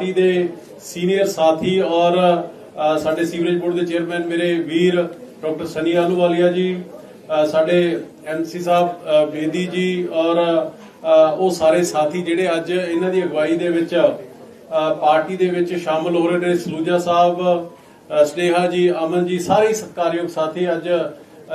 Party ਦੇ senior ਸਾਥੀ ਔਰ ਸਾਡੇ ਸੀਵਰੇਜ ਬੋਰਡ ਦੇ ਚੇਅਰਮੈਨ ਮੇਰੇ ਵੀਰ ਡਾਕਟਰ ਸਨੀ ਆਲੂਵਾਲੀਆ ਜੀ ਸਾਡੇ ਐਮਸੀ ਸਾਹਿਬ ਬੇਦੀ ਜੀ ਔਰ ਉਹ ਸਾਰੇ ਸਾਥੀ ਜਿਹੜੇ ਅੱਜ ਇਹਨਾਂ ਦੀ ਅਗਵਾਈ ਦੇ ਵਿੱਚ ਪਾਰਟੀ ਦੇ ਵਿੱਚ ਸ਼ਾਮਲ ਹੋ ਰਹੇ ਨੇ। ਸਲੂਜਾ ਸਾਹਿਬ ਅ, ਸਨੇਹਾ ਜੀ ਅਮਨ ਜੀ ਸਾਰੇ ਹੀ ਸਾਥੀ ਅੱਜ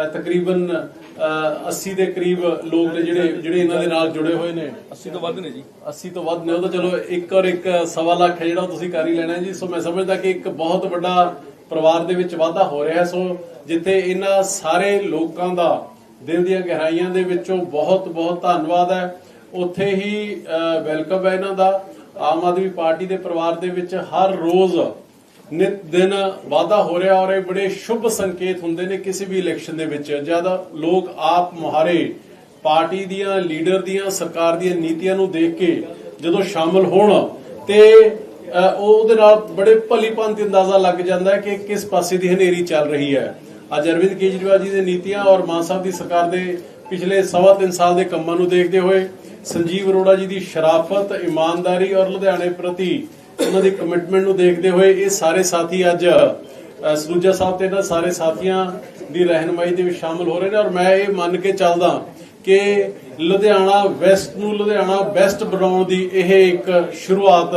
ਤਕਰੀਬਨ ਅ, 80 ਦੇ ਕਰੀਬ ਲੋਕ ਨੇ ਜਿਹੜੇ ਜਿਹੜੇ ਇਹਨਾਂ ਦੇ ਨਾਲ ਜੁੜੇ ਹੋਏ ਨੇ। 80 ਤੋਂ ਵੱਧ ਨੇ ਜੀ। 80 ਤੋਂ ਵੱਧ ਨੇ ਉਹ ਤਾਂ ਚਲੋ ਇੱਕ ਔਰ ਇੱਕ ਸਵਾ ਲੱਖ ਹੈ ਜਿਹੜਾ ਤੁਸੀਂ ਕਰ ਹੀ ਲੈਣਾ ਜੀ। ਸੋ ਮੈਂ ਸਮਝਦਾ ਕਿ ਇੱਕ ਬਹੁਤ ਵੱਡਾ ਪਰਿਵਾਰ ਦੇ ਵਿੱਚ ਵਾਧਾ ਹੋ ਰਿਹਾ ਸੋ ਜਿੱਥੇ ਇਹਨਾਂ ਸਾਰੇ ਲੋਕਾਂ ਦਾ ਦਿਲ ਦੀਆਂ ਗਹਿਰਾਈਆਂ ਦੇ ਵਿੱਚੋਂ ਬਹੁਤ ਬਹੁਤ ਧੰਨਵਾਦ ਹੈ। ਉੱਥੇ ਹੀ ਵੈਲਕਮ ਹੈ ਇਹਨਾਂ ਦਾ। ਆਮ ਆਦਮੀ ਪਾਰਟੀ ਦੇ ਪਰਿਵਾਰ ਦੇ ਵਿੱਚ ਹਰ ਰੋਜ਼ ਨਿਤ ਦਿਨ ਵਾਧਾ ਹੋ ਰਿਹਾ ਔਰ ਇਹ ਬੜੇ ਸ਼ੁਭ ਸੰਕੇਤ ਹੁੰਦੇ ਨੇ ਕਿਸੇ ਵੀ ਇਲੈਕਸ਼ਨ ਦੇ ਵਿੱਚ। ਜਦ ਲੋਕ ਆਪ ਮੁਹਾਰੇ ਪਾਰਟੀ ਦੀਆਂ, ਲੀਡਰ ਦੀਆਂ, ਸਰਕਾਰ ਦੀਆਂ ਨੀਤੀਆਂ ਨੂੰ ਦੇਖ ਕੇ ਜਦੋਂ ਸ਼ਾਮਲ ਹੋਣ ਤੇ ਉਹ ਉਹਦੇ ਨਾਲ ਬੜੇ ਭਲੀਪੰਤ ਅੰਦਾਜ਼ਾ ਲੱਗ ਜਾਂਦਾ ਹੈ ਕਿ ਕਿਸ ਪਾਸੇ ਦੀ ਹਨੇਰੀ ਚੱਲ ਰਹੀ ਹੈ। ਅੱਜ ਅਰਵਿੰਦ ਕੇਜਰੀਵਾਲ ਜੀ ਦੀ ਨੀਤੀਆਂ ਔਰ ਮਾਨ ਸਾਹਿਬ ਦੀ ਸਰਕਾਰ ਦੇ ਪਿਛਲੇ ਸਵਾ ਤਿੰਨ ਸਾਲ ਦੇ ਕੰਮਾਂ ਨੂੰ ਦੇਖਦੇ ਹੋਏ, ਸੰਜੀਵ ਅਰੋੜਾ ਜੀ ਦੀ ਸ਼ਰਾਫਤ, ਇਮਾਨਦਾਰੀ ਔਰ ਲੁਧਿਆਣੇ ਪ੍ਰਤੀ ਉਹਨਾਂ ਦੀ ਕਮਿਟਮੈਂਟ ਨੂੰ ਦੇਖਦੇ ਹੋਏ ਇਹ ਸਾਰੇ ਸਾਥੀ ਅੱਜ ਸਰੂਜਾ ਸਾਹਿਬ ਤੇ ਇਹਨਾਂ ਸਾਰੇ ਸਾਥੀਆਂ ਦੀ ਰਹਿਨਮਾਈ ਦੇ ਵਿੱਚ ਸ਼ਾਮਲ ਹੋ ਰਹੇ ਨੇ ਔਰ ਮੈਂ ਇਹ ਮੰਨ ਕੇ ਚੱਲਦਾ ਕਿ ਲੁਧਿਆਣਾ ਵੈਸਟ ਨੂੰ ਲੁਧਿਆਣਾ ਬੈਸਟ ਬਣਾਉਣ ਦੀ ਇਹ ਇੱਕ ਸ਼ੁਰੂਆਤ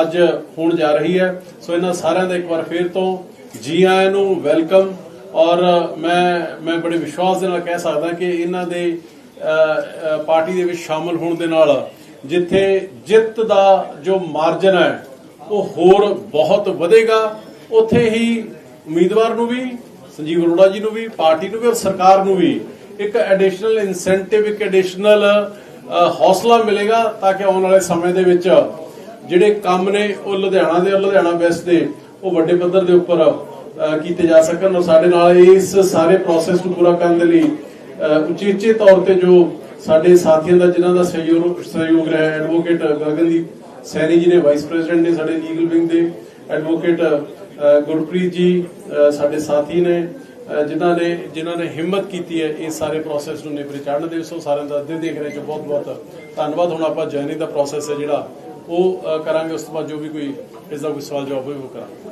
ਅੱਜ ਹੋਣ ਜਾ ਰਹੀ ਹੈ। ਸੋ ਇਹਨਾਂ ਸਾਰਿਆਂ ਦਾ ਇੱਕ ਵਾਰ ਫੇਰ ਤੋਂ ਜੀ ਆਇਆਂ ਨੂੰ ਵੈਲਕਮ ਔਰ ਮੈਂ ਮੈਂ ਬੜੇ ਵਿਸ਼ਵਾਸ ਦੇ ਨਾਲ ਕਹਿ ਸਕਦਾ ਕਿ ਇਹਨਾਂ ਦੇ ਪਾਰਟੀ ਦੇ ਵਿੱਚ ਸ਼ਾਮਲ ਹੋਣ ਦੇ ਨਾਲ ਜਿੱਥੇ ਜਿੱਤ ਦਾ ਜੋ ਮਾਰਜਨ ਹੈ ਉਹ ਹੋਰ ਬਹੁਤ ਵਧੇਗਾ। ਉੱਥੇ ਹੀ ਉਮੀਦਵਾਰ ਨੂੰ ਵੀ ਸੰਜੀਵ ਅਰੋੜਾ ਜੀ ਨੂੰ ਵੀ ਪਾਰਟੀ ਨੂੰ ਵੀ ਔਰ ਸਰਕਾਰ ਨੂੰ ਵੀ ਇੱਕ ਐਡੀਸ਼ਨਲ ਇਨਸੈਂਟਿਵ ਇੱਕ ਐਡੀਸ਼ਨਲ ਹੌਸਲਾ ਮਿਲੇਗਾ ਤਾਂ ਕਿ ਆਉਣ ਵਾਲੇ ਸਮੇਂ ਦੇ ਵਿੱਚ ਜਿਹੜੇ ਕੰਮ ਨੇ ਉਹ ਲੁਧਿਆਣਾ ਦੇ ਔਰ ਲੁਧਿਆਣਾ ਵੈਸਟ ਦੇ ਉਹ ਵੱਡੇ ਪੱਧਰ ਦੇ ਉੱਪਰ ਕੀਤੇ ਜਾ ਸਕਣ। ਔਰ ਸਾਡੇ ਨਾਲ ਇਸ ਸਾਰੇ ਪ੍ਰੋਸੈਸ ਨੂੰ ਪੂਰਾ ਕਰਨ ਦੇ ਲਈ ਅ, ਉਚੇਚੇ ਤੌਰ ਤੇ ਜੋ ਸਾਡੇ ਸਾਥੀਆਂ ਦਾ, ਜਿਨ੍ਹਾਂ ਦਾ ਸਹਿਯੋਗ ਸਹਿਯੋਗ ਰਿਹਾ ਐਡਵੋਕੇਟ ਗਗਨਦੀਪ ਸੈਣੀ ਜੀ ਨੇ ਵਾਈਸ ਪ੍ਰੈਜ਼ੀਡੈਂਟ ਨੇ ਸਾਡੇ ਲੀਗਲ ਵਿੰਗ ਦੇ ਐਡਵੋਕੇਟ ਗੁਰਪ੍ਰੀਤ ਜੀ ਸਾਡੇ ਸਾਥੀ ਨੇ ਜਿਨ੍ਹਾਂ ਨੇ ਜਿਨ੍ਹਾਂ ਨੇ ਹਿੰਮਤ ਕੀਤੀ ਹੈ ਇਸ ਸਾਰੇ ਪ੍ਰੋਸੈਸ ਨੂੰ ਨੇਪਰੇ ਚੜ੍ਹਨ ਦੇ, ਸੋ ਸਾਰਿਆਂ ਦਾ ਦਿਲ ਦੇਖ ਰਹੇ ਚ ਬਹੁਤ ਬਹੁਤ ਧੰਨਵਾਦ। ਹੁਣ ਆਪਾਂ ਜਰਨੀ ਦਾ ਪ੍ਰੋਸੈਸ ਹੈ ਜਿਹੜਾ, ਉਹ ਕਰਾਂਗੇ, ਉਸ ਤੋਂ ਬਾਅਦ ਜੋ ਵੀ ਕੋਈ ਇਸ ਦਾ ਕੋਈ ਸਵਾਲ ਜਵਾਬ ਹੋਵੇ, ਉਹ ਕਰਾਂਗੇ।